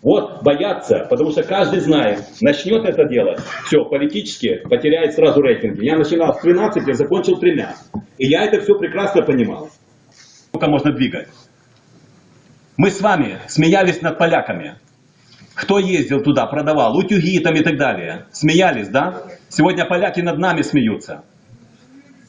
Вот, боятся, потому что каждый знает, начнет это делать, все, политически потеряет сразу рейтинги. Я начинал с 13, я закончил тремя. И я это все прекрасно понимал. Сколько можно двигать? Мы с вами смеялись над поляками. Кто ездил туда, продавал, утюги там и так далее. Смеялись, да? Сегодня поляки над нами смеются.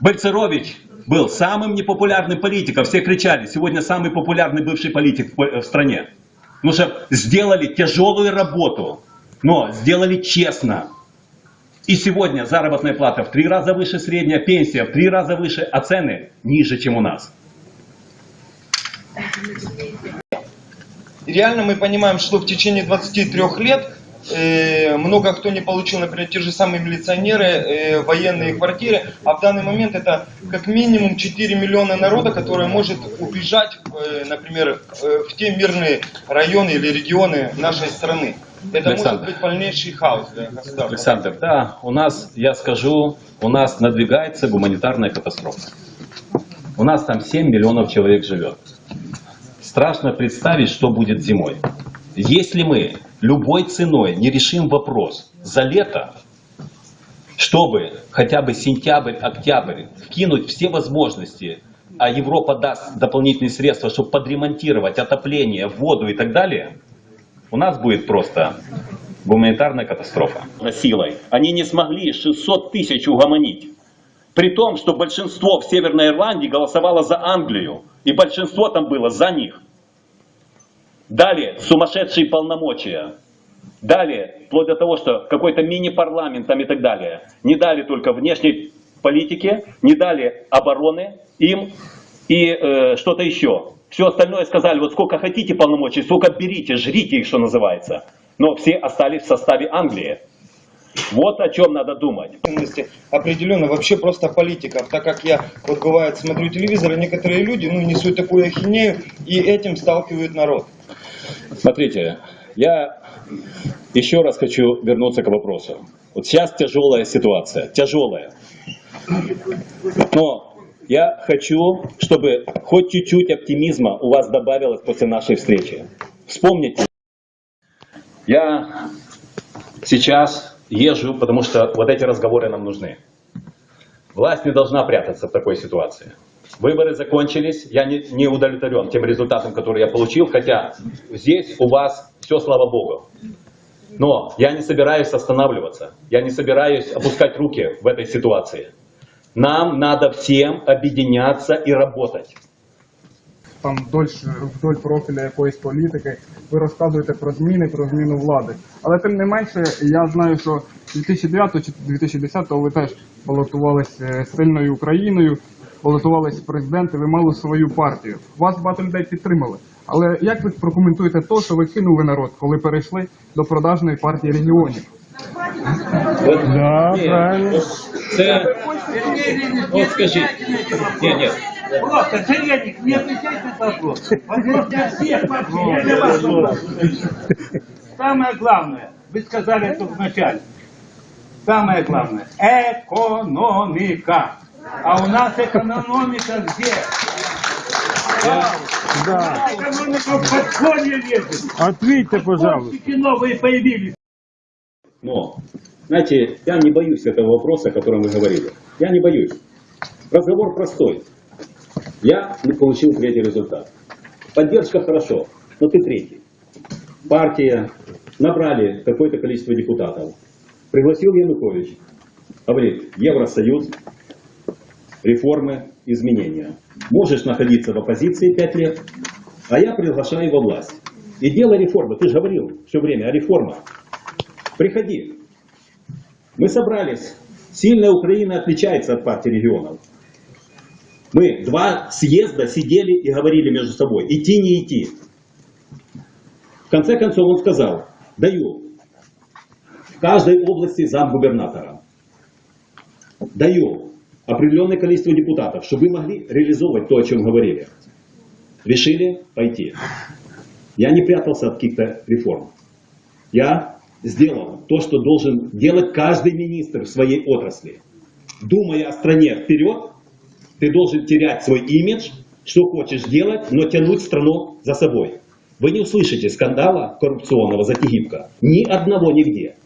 Бальцерович был самым непопулярным политиком. Все кричали, сегодня самый популярный бывший политик в стране. Потому что сделали тяжелую работу, но сделали честно. И сегодня заработная плата в три раза выше средняя, пенсия в три раза выше, а цены ниже, чем у нас. И реально мы понимаем, что в течение 23 лет э, много кто не получил, например, те же самые милиционеры, э, военные квартиры, а в данный момент это как минимум 4 миллиона народа, которые может убежать, э, например, э, в те мирные районы или регионы нашей страны. Это Александр. может быть полнейший хаос для государства. Александр, да, у нас, я скажу, у нас надвигается гуманитарная катастрофа. У нас там 7 миллионов человек живет. Страшно представить, что будет зимой. Если мы любой ценой не решим вопрос за лето, чтобы хотя бы сентябрь, октябрь вкинуть все возможности, а Европа даст дополнительные средства, чтобы подремонтировать отопление, воду и так далее, у нас будет просто гуманитарная катастрофа. Силой. Они не смогли 600 тысяч угомонить. При том, что большинство в Северной Ирландии голосовало за Англию. И большинство там было за них. Далее, сумасшедшие полномочия. Далее, вплоть до того, что какой-то мини-парламент там и так далее. Не дали только внешней политике, не дали обороны им и э, что-то еще. Все остальное сказали, вот сколько хотите полномочий, сколько берите, жрите их, что называется. Но все остались в составе Англии. Вот о чем надо думать. определенно вообще просто политиков, так как я вот бывает смотрю телевизор, и некоторые люди ну несут такую ахинею и этим сталкивают народ. Смотрите, я еще раз хочу вернуться к вопросу. Вот сейчас тяжелая ситуация, тяжелая. Но я хочу, чтобы хоть чуть-чуть оптимизма у вас добавилось после нашей встречи. Вспомните. Я сейчас езжу, потому что вот эти разговоры нам нужны. Власть не должна прятаться в такой ситуации. Выборы закончились, я не, не удовлетворен тем результатом, который я получил, хотя здесь у вас все, слава Богу. Но я не собираюсь останавливаться, я не собираюсь опускать руки в этой ситуации. Нам надо всем объединяться и работать. Там вдоль, вдоль профіля якоїсь політики, ви розказуєте про зміни, про зміну влади. Але тим не менше, я знаю, що 2009 чи 2010 ви теж балотувались е, сильною Україною, балотувались в президенти, ви мали свою партію. Вас багато людей підтримали. Але як ви прокоментуєте те, що ви кинули народ, коли перейшли до продажної партії регіонів? От, Да, правильно. Це, от скажіть, ні, ні, Просто, Жиреник, не отвечайте на вопрос. Вопрос для всех вообще, не для вас вопрос. Самое главное, вы сказали это вначале. Самое главное, экономика. А у нас экономика где? Да. Экономика в подполье лезет. Ответьте, Подпольщики новые появились. Но, знаете, я не боюсь этого вопроса, о котором вы говорили. Я не боюсь. Разговор простой. Я получил третий результат. Поддержка хорошо, но ты третий. Партия набрали какое-то количество депутатов. Пригласил Янукович. Говорит, Евросоюз, реформы, изменения. Можешь находиться в оппозиции пять лет, а я приглашаю во власть. И делай реформы. Ты же говорил все время о реформах. Приходи. Мы собрались. Сильная Украина отличается от партии регионов. Мы два съезда сидели и говорили между собой, идти, не идти. В конце концов он сказал, даю в каждой области замгубернатора, даю определенное количество депутатов, чтобы вы могли реализовывать то, о чем говорили. Решили пойти. Я не прятался от каких-то реформ. Я сделал то, что должен делать каждый министр в своей отрасли. Думая о стране вперед, ты должен терять свой имидж, что хочешь делать, но тянуть страну за собой. Вы не услышите скандала коррупционного за Тегибко. Ни одного нигде.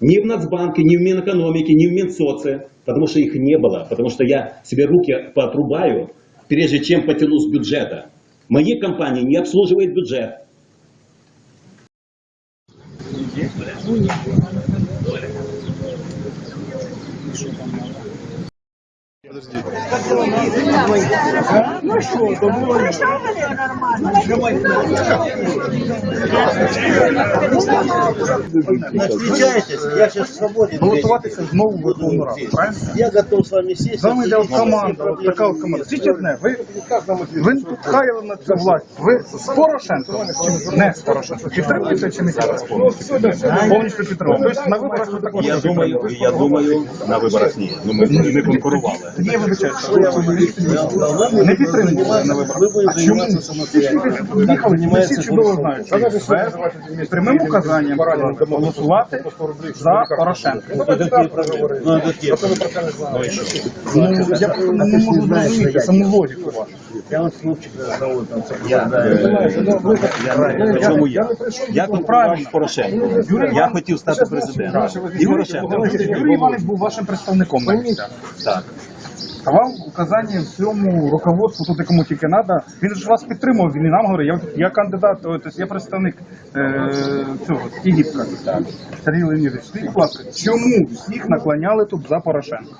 Ни в Нацбанке, ни в Минэкономике, ни в Минсоце. Потому что их не было. Потому что я себе руки поотрубаю, прежде чем потяну с бюджета. Мои компании не обслуживают бюджет. Отвечайтесь, я сейчас свободен. Балотуватися знову в Верховну Раду, правильно? Я готов с вами сесть. З вами йде от обсудить команда, от така от команда. Скажіть одне, ви, ви тут хаяли на цю власть. Ви з Порошенком чи не з Порошенком? Підтримуєте чи не підтримуєте? Повністю підтримуєте. Тобто на виборах ви також Я не думаю, я думаю, на виборах ні. Ну ми не конкурували. Є не підтримує на виборах. А чому? Їхали, ми всі чудово знають. Прямим указанням голосувати за Порошенка. Ну, я просто ну, не розумію саму логіку вашу. Я вот хлопчик зовут там. Я, е, чому я? Я конкурував з Порошенком. Я хотів стати президентом. І Порошенко. Юрій Іванович був вашим представником. Так. Давав указання всьому руководству, тут якому тільки треба. Він ж вас підтримував, він і нам говорив, я, я кандидат, о, тобто я представник е, цього Єгипта. Сергій Леонідович, скажіть, будь ласка, чому всіх наклоняли тут за Порошенка?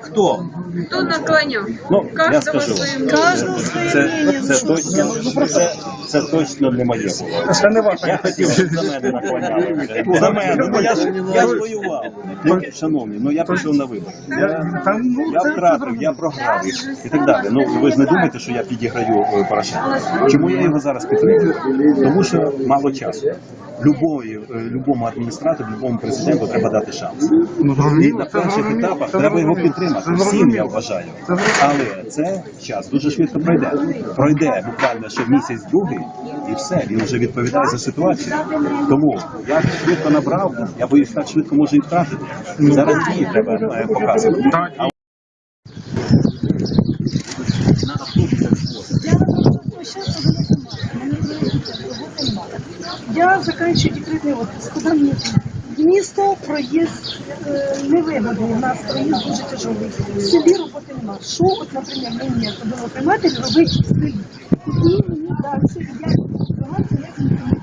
Хто? Кто наклонял? Ну, я Каждого скажу. своим Це, це, точно, це, це точно не моє було. Це не ваша Я хотів, щоб за мене наклоняли. За мене. Ну, я ж, я ж воював. Ну, Шановні, ну я пішов на вибори. Я, та, ну, Я це- втратив, я програв і, так далі. Ну ви ж не думаєте, що я підіграю е, Порошенка. Чому я його зараз підтримую? Тому що мало часу. Любої, е, любому адміністратору, любому президенту треба дати шанс. Ну, І на перших етапах треба його підтримати. Всім я вважаю. Але це час дуже швидко пройде. Пройде буквально ще місяць другий, і все, він вже відповідає за ситуацію. Тому я швидко набрав, я боюсь, так швидко може і втратити. Зараз дії треба е, показувати. Я заканчиваю декретний отпуск. Куда мне? Місто проїзд е, невигодний. У нас проїзд дуже тяжелий. В селі роботи нема. Що, от, наприклад, мені як прийматель робить в селі? Куди мені далі? Допомагати, як